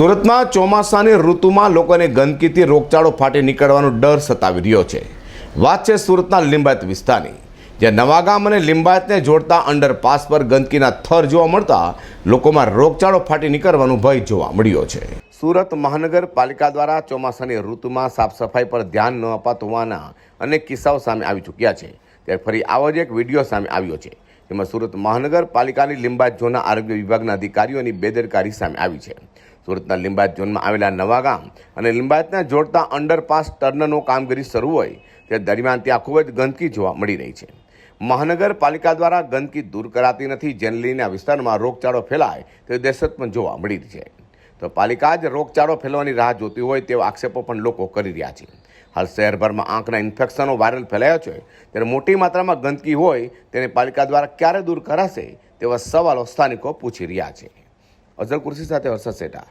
સુરતમાં ચોમાસાની ઋતુમાં લોકોને ગંદકીથી રોગચાળો ફાટી નીકળવાનો ડર સતાવી રહ્યો છે. વાત છે સુરતના લિંબાયત વિસ્તારની, જ્યાં નવાગામ અને લિંબાયતને જોડતા અંડરપાસ પર ગંદકીના થર જોવા મળતા લોકોમાં રોગચાળો ફાટી નીકળવાનો ભય જોવા મળ્યો છે. સુરત મહાનગરપાલિકા દ્વારા ચોમાસાની ઋતુમાં સાફ સફાઈ પર ધ્યાન ન અપાતું હોવાના અનેક કિસ્સાઓ સામે આવી ચૂક્યા છે. ત્યારે ફરી આવો જ એક વીડિયો સામે આવ્યો છે. જેમાં સુરત મહાનગરપાલિકાની લિંબાયત ઝોનના આરોગ્ય વિભાગના અધિકારીઓની બેદરકારી સામે આવી છે. સુરતના લિંબાયત ઝોનમાં આવેલા નવા ગામ અને લિંબાયતને જોડતા અંડરપાસ ટર્નનું કામગીરી શરૂ હોય તે દરમિયાન ત્યાં ખૂબ જ ગંદકી જોવા મળી રહી છે. મહાનગરપાલિકા દ્વારા ગંદકી દૂર કરાતી નથી, જેને લઈને આ વિસ્તારમાં રોગચાળો ફેલાય તે દહેશત પણ જોવા મળી રહી છે. તો પાલિકા જ રોગચાળો ફેલવાની રાહ જોતી હોય તેવા આક્ષેપો પણ લોકો કરી રહ્યા છે. હાલ શહેરભરમાં આંખના ઇન્ફેક્શનો વાયરલ ફેલાયો છે. ત્યારે મોટી માત્રામાં ગંદકી હોય તેને પાલિકા દ્વારા ક્યારે દૂર કરાશે તેવા સવાલો સ્થાનિકો પૂછી રહ્યા છે. અઝર કુર્સી સાથે હર્ષદ સેટા